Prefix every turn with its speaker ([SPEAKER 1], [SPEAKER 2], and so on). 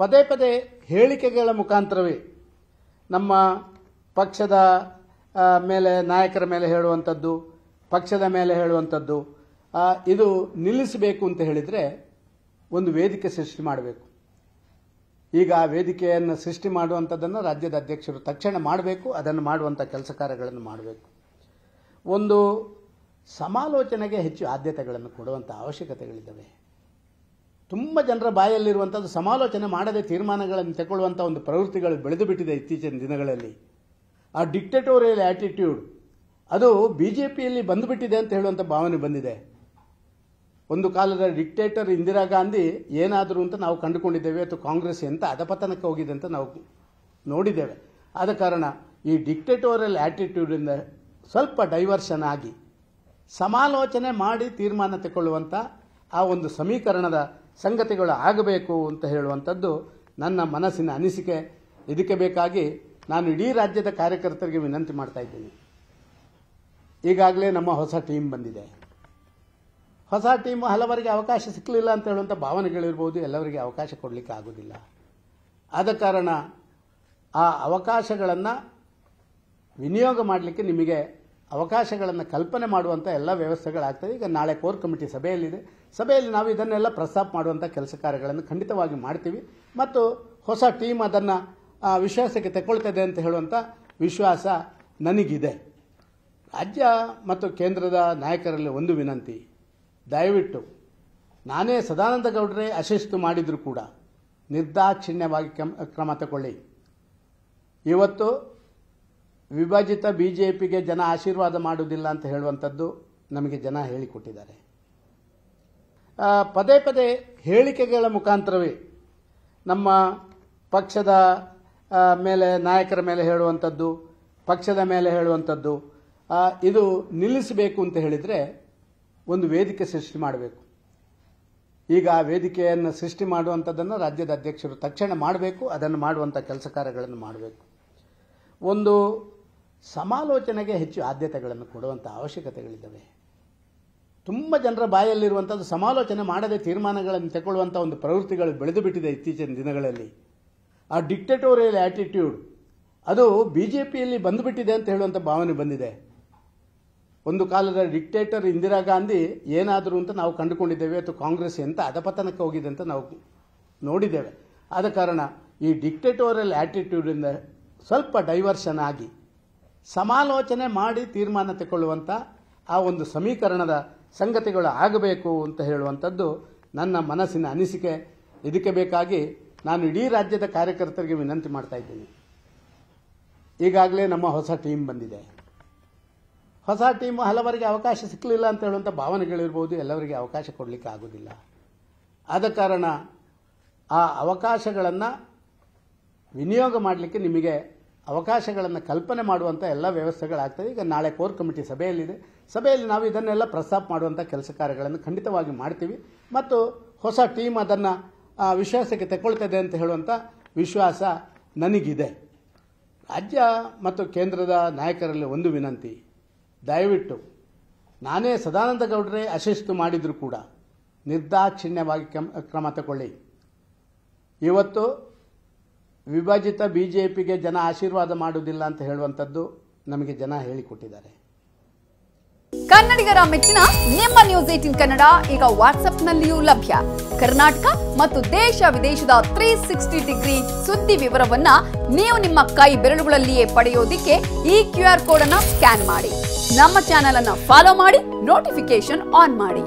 [SPEAKER 1] ಪದೇ ಪದೇ ಹೇಳಿಕೆಗಳ ಮುಖಾಂತರವೇ ನಮ್ಮ ಪಕ್ಷದ ಮೇಲೆ, ನಾಯಕರ ಮೇಲೆ ಹೇಳುವಂಥದ್ದು, ಪಕ್ಷದ ಮೇಲೆ ಹೇಳುವಂಥದ್ದು ಇದು ನಿಲ್ಲಿಸಬೇಕು ಅಂತ ಹೇಳಿದರೆ ಒಂದು ವೇದಿಕೆ ಸೃಷ್ಟಿ ಮಾಡಬೇಕು. ಈಗ ಆ ವೇದಿಕೆಯನ್ನು ಸೃಷ್ಟಿ ಮಾಡುವಂಥದ್ದನ್ನು ರಾಜ್ಯದ ಅಧ್ಯಕ್ಷರು ತಕ್ಷಣ ಮಾಡಬೇಕು, ಅದನ್ನು ಮಾಡುವಂಥ ಕೆಲಸ ಕಾರ್ಯಗಳನ್ನು ಮಾಡಬೇಕು. ಒಂದು ಸಮಾಲೋಚನೆಗೆ ಹೆಚ್ಚು ಆದ್ಯತೆಗಳನ್ನು ಕೊಡುವಂಥ ಅವಶ್ಯಕತೆಗಳಿದ್ದಾವೆ. ತುಂಬ ಜನರ ಬಾಯಲ್ಲಿರುವಂಥದ್ದು ಸಮಾಲೋಚನೆ ಮಾಡದೆ ತೀರ್ಮಾನಗಳನ್ನು ತಗೊಳ್ಳುವಂಥ ಒಂದು ಪ್ರವೃತ್ತಿಗಳು ಬೆಳೆದು ಬಿಟ್ಟಿದೆ ಇತ್ತೀಚಿನ ದಿನಗಳಲ್ಲಿ. ಆ ಡಿಕ್ಟೇಟೋರಿಯಲ್ ಆ್ಯಟಿಟ್ಯೂಡ್ ಅದು ಬಿ ಜೆ ಪಿಯಲ್ಲಿ ಬಂದುಬಿಟ್ಟಿದೆ ಅಂತ ಹೇಳುವಂಥ ಭಾವನೆ ಬಂದಿದೆ. ಒಂದು ಕಾಲದ ಡಿಕ್ಟೇಟರ್ ಇಂದಿರಾ ಗಾಂಧಿ ಏನಾದರೂ ಅಂತ ನಾವು ಕಂಡುಕೊಂಡಿದ್ದೇವೆ, ಅಥವಾ ಕಾಂಗ್ರೆಸ್ ಎಂತ ಅಧಪತನಕ್ಕೆ ಹೋಗಿದೆ ಅಂತ ನಾವು ನೋಡಿದ್ದೇವೆ. ಆದ ಕಾರಣ ಈ ಡಿಕ್ಟೇಟೋರಿಯಲ್ ಆ್ಯಟಿಟ್ಯೂಡಿಂದ ಸ್ವಲ್ಪ ಡೈವರ್ಷನ್ ಆಗಿ ಸಮಾಲೋಚನೆ ಮಾಡಿ ತೀರ್ಮಾನ ತಗೊಳ್ಳುವಂಥ ಆ ಒಂದು ಸಮೀಕರಣದ ಸಂಗತಿಗಳು ಆಗಬೇಕು ಅಂತ ಹೇಳುವಂಥದ್ದು ನನ್ನ ಮನಸ್ಸಿನ ಅನಿಸಿಕೆ. ಇದಕ್ಕೆ ಬೇಕಾಗಿ ನಾನು ಇಡೀ ರಾಜ್ಯದ ಕಾರ್ಯಕರ್ತರಿಗೆ ವಿನಂತಿ ಮಾಡ್ತಾ ಇದ್ದೀನಿ. ಈಗಾಗಲೇ ನಮ್ಮ ಹೊಸ ಟೀಮ್ ಬಂದಿದೆ. ಹೊಸ ಟೀಮ್ ಹಲವರಿಗೆ ಅವಕಾಶ ಸಿಕ್ಕಲಿಲ್ಲ ಅಂತ ಹೇಳುವಂಥ ಭಾವನೆಗಳಿರ್ಬೋದು, ಎಲ್ಲರಿಗೆ ಅವಕಾಶ ಕೊಡಲಿಕ್ಕೆ ಆಗೋದಿಲ್ಲ. ಆದ ಕಾರಣ ಆ ಅವಕಾಶಗಳನ್ನು ವಿನಿಯೋಗ ಮಾಡಲಿಕ್ಕೆ ನಿಮಗೆ ಅವಕಾಶಗಳನ್ನು ಕಲ್ಪನೆ ಮಾಡುವಂಥ ಎಲ್ಲ ವ್ಯವಸ್ಥೆಗಳಾಗ್ತದೆ ಈಗ ನಾಳೆ ಕೋರ್ ಕಮಿಟಿ ಸಭೆಯಲ್ಲಿದೆ. ಸಭೆಯಲ್ಲಿ ನಾವು ಇದನ್ನೆಲ್ಲ ಪ್ರಸ್ತಾಪ ಮಾಡುವಂಥ ಕೆಲಸ ಕಾರ್ಯಗಳನ್ನು ಖಂಡಿತವಾಗಿ ಮಾಡ್ತೀವಿ. ಮತ್ತು ಹೊಸ ಟೀಮ್ ಅದನ್ನು ವಿಶ್ವಾಸಕ್ಕೆ ತಗೊಳ್ತದೆ ಅಂತ ಹೇಳುವಂಥ ವಿಶ್ವಾಸ ನನಗಿದೆ. ರಾಜ್ಯ ಮತ್ತು ಕೇಂದ್ರದ ನಾಯಕರಲ್ಲಿ ಒಂದು ವಿನಂತಿ. ದಯವಿಟ್ಟು ನಾನೇ ಸದಾನಂದ ಗೌಡರೇ ಅಶಿಸ್ತು ಮಾಡಿದರೂ ಕೂಡ ನಿರ್ದಾಕ್ಷಿಣ್ಯವಾಗಿ ಕ್ರಮ- ತಗೊಳ್ಳಿ ಇವತ್ತು ವಿಭಜಿತ ಬಿ ಜೆ ಪಿಗೆ ಜನ ಆಶೀರ್ವಾದ ಮಾಡುವುದಿಲ್ಲ ಅಂತ ಹೇಳುವಂಥದ್ದು ನಮಗೆ ಜನ ಹೇಳಿಕೊಟ್ಟಿದ್ದಾರೆ. ಪದೇ ಪದೇ ಹೇಳಿಕೆಗಳ ಮುಖಾಂತರವೇ ನಮ್ಮ ಪಕ್ಷದ ಮೇಲೆ, ನಾಯಕರ ಮೇಲೆ ಹೇಳುವಂಥದ್ದು, ಪಕ್ಷದ ಮೇಲೆ ಹೇಳುವಂಥದ್ದು ಇದು ನಿಲ್ಲಿಸಬೇಕು ಅಂತ ಹೇಳಿದರೆ ಒಂದು ವೇದಿಕೆ ಸೃಷ್ಟಿ ಮಾಡಬೇಕು. ಈಗ ಆ ವೇದಿಕೆಯನ್ನು ಸೃಷ್ಟಿ ಮಾಡುವಂಥದ್ದನ್ನು ರಾಜ್ಯದ ಅಧ್ಯಕ್ಷರು ತಕ್ಷಣ ಮಾಡಬೇಕು, ಅದನ್ನು ಮಾಡುವಂಥ ಕೆಲಸ ಕಾರ್ಯಗಳನ್ನು ಮಾಡಬೇಕು. ಒಂದು ಸಮಾಲೋಚನೆಗೆ ಹೆಚ್ಚು ಆದ್ಯತೆಗಳನ್ನು ಕೊಡುವಂಥ ಅವಶ್ಯಕತೆಗಳಿದ್ದಾವೆ. ತುಂಬ ಜನರ ಬಾಯಲ್ಲಿರುವಂಥದ್ದು ಸಮಾಲೋಚನೆ ಮಾಡದೆ ತೀರ್ಮಾನಗಳನ್ನು ತಗೊಳ್ಳುವಂಥ ಒಂದು ಪ್ರವೃತ್ತಿಗಳು ಬೆಳೆದು ಬಿಟ್ಟಿದೆ ಇತ್ತೀಚಿನ ದಿನಗಳಲ್ಲಿ. ಆ ಡಿಕ್ಟೇಟೋರಿಯಲ್ ಆ್ಯಟಿಟ್ಯೂಡ್ ಅದು ಬಿ ಜೆ ಪಿಯಲ್ಲಿ ಬಂದುಬಿಟ್ಟಿದೆ ಅಂತ ಹೇಳುವಂಥ ಭಾವನೆ ಬಂದಿದೆ. ಒಂದು ಕಾಲದ ಡಿಕ್ಟೇಟರ್ ಇಂದಿರಾ ಗಾಂಧಿ ಏನಾದರೂ ಅಂತ ನಾವು ಕಂಡುಕೊಂಡಿದ್ದೇವೆ ಅಥವಾ ಕಾಂಗ್ರೆಸ್ ಎಂತ ಅಧಪತನಕ್ಕೆ ಹೋಗಿದೆ ಅಂತ ನಾವು ನೋಡಿದ್ದೇವೆ. ಆದ ಕಾರಣ ಈ ಡಿಕ್ಟೇಟೋರಿಯಲ್ ಆ್ಯಟಿಟ್ಯೂಡಿಂದ ಸ್ವಲ್ಪ ಡೈವರ್ಷನ್ ಆಗಿ ಸಮಾಲೋಚನೆ ಮಾಡಿ ತೀರ್ಮಾನ ತಗೊಳ್ಳುವಂಥ ಆ ಒಂದು ಸಮೀಕರಣದ ಸಂಗತಿಗಳು ಆಗಬೇಕು ಅಂತ ಹೇಳುವಂಥದ್ದು ನನ್ನ ಮನಸ್ಸಿನ ಅನಿಸಿಕೆ. ಇದಕ್ಕೆ ಬೇಕಾಗಿ ನಾನು ಇಡೀ ರಾಜ್ಯದ ಕಾರ್ಯಕರ್ತರಿಗೆ ವಿನಂತಿ ಮಾಡ್ತಾ ಇದ್ದೀನಿ. ಈಗಾಗಲೇ ನಮ್ಮ ಹೊಸ ಟೀಮ್ ಬಂದಿದೆ. ಹೊಸ ಟೀಮ್ ಹಲವರಿಗೆ ಅವಕಾಶ ಸಿಕ್ಕಲಿಲ್ಲ ಅಂತ ಹೇಳುವಂಥ ಭಾವನೆಗಳಿರ್ಬೋದು, ಎಲ್ಲರಿಗೆ ಅವಕಾಶ ಕೊಡಲಿಕ್ಕೆ ಆಗೋದಿಲ್ಲ. ಆದ ಕಾರಣ ಆ ಅವಕಾಶಗಳನ್ನು ವಿನಿಯೋಗ ಮಾಡಲಿಕ್ಕೆ ನಿಮಗೆ ಅವಕಾಶಗಳನ್ನು ಕಲ್ಪನೆ ಮಾಡುವಂಥ ಎಲ್ಲ ವ್ಯವಸ್ಥೆಗಳಾಗ್ತದೆ ಈಗ ನಾಳೆ ಕೋರ್ ಕಮಿಟಿ ಸಭೆಯಲ್ಲಿದೆ. ಸಭೆಯಲ್ಲಿ ನಾವು ಇದನ್ನೆಲ್ಲ ಪ್ರಸ್ತಾಪ ಮಾಡುವಂಥ ಕೆಲಸ ಕಾರ್ಯಗಳನ್ನು ಖಂಡಿತವಾಗಿ ಮಾಡ್ತೀವಿ. ಮತ್ತು ಹೊಸ ಟೀಮ್ ಅದನ್ನು ವಿಶ್ವಾಸಕ್ಕೆ ತಗೊಳ್ತದೆ ಅಂತ ಹೇಳುವಂಥ ವಿಶ್ವಾಸ ನನಗಿದೆ. ರಾಜ್ಯ ಮತ್ತು ಕೇಂದ್ರದ ನಾಯಕರಲ್ಲಿ ಒಂದು ವಿನಂತಿ. ದಯವಿಟ್ಟು ನಾನೇ ಸದಾನಂದ ಗೌಡರೇ ಅಶಿಸ್ತು ಮಾಡಿದರೂ ಕೂಡ ನಿರ್ದಾಕ್ಷಿಣ್ಯವಾಗಿ ಕ್ರಮ ತಗೊಳ್ಳಿ ಇವತ್ತು ವಿಭಜಿತ ಬಿ ಜೆ ಪಿಗೆ ಜನ ಆಶೀರ್ವಾದ ಮಾಡುವುದಿಲ್ಲ ಅಂತ ಹೇಳುವಂಥದ್ದು ನಮಗೆ ಜನ ಹೇಳಿಕೊಟ್ಟಿದ್ದಾರೆ.
[SPEAKER 2] ಕನ್ನಡಿಗರ ಮೆಚ್ಚಿನ ನಿಮ್ಮ ನ್ಯೂಸ್ ಏಟಿನ್ ಕನ್ನಡ ಈಗ ವಾಟ್ಸ್ಆಪ್ನಲ್ಲಿಯೂ ಲಭ್ಯ. ಕರ್ನಾಟಕ ಮತ್ತು ದೇಶ ವಿದೇಶದ ತ್ರೀ ಸಿಕ್ಸ್ಟಿ ಡಿಗ್ರಿ ಸುದ್ದಿ ವಿವರವನ್ನ ನೀವು ನಿಮ್ಮ ಕೈ ಬೆರಳುಗಳಲ್ಲಿಯೇ ಪಡೆಯೋದಿಕ್ಕೆ ಈ ಕ್ಯೂ ಆರ್ ಕೋಡ್ ಅನ್ನ ಸ್ಕ್ಯಾನ್ ಮಾಡಿ. ನಮ್ಮ ಚಾನೆಲ್ ಅನ್ನ ಫಾಲೋ ಮಾಡಿ ನೋಟಿಫಿಕೇಶನ್ ಆನ್ ಮಾಡಿ.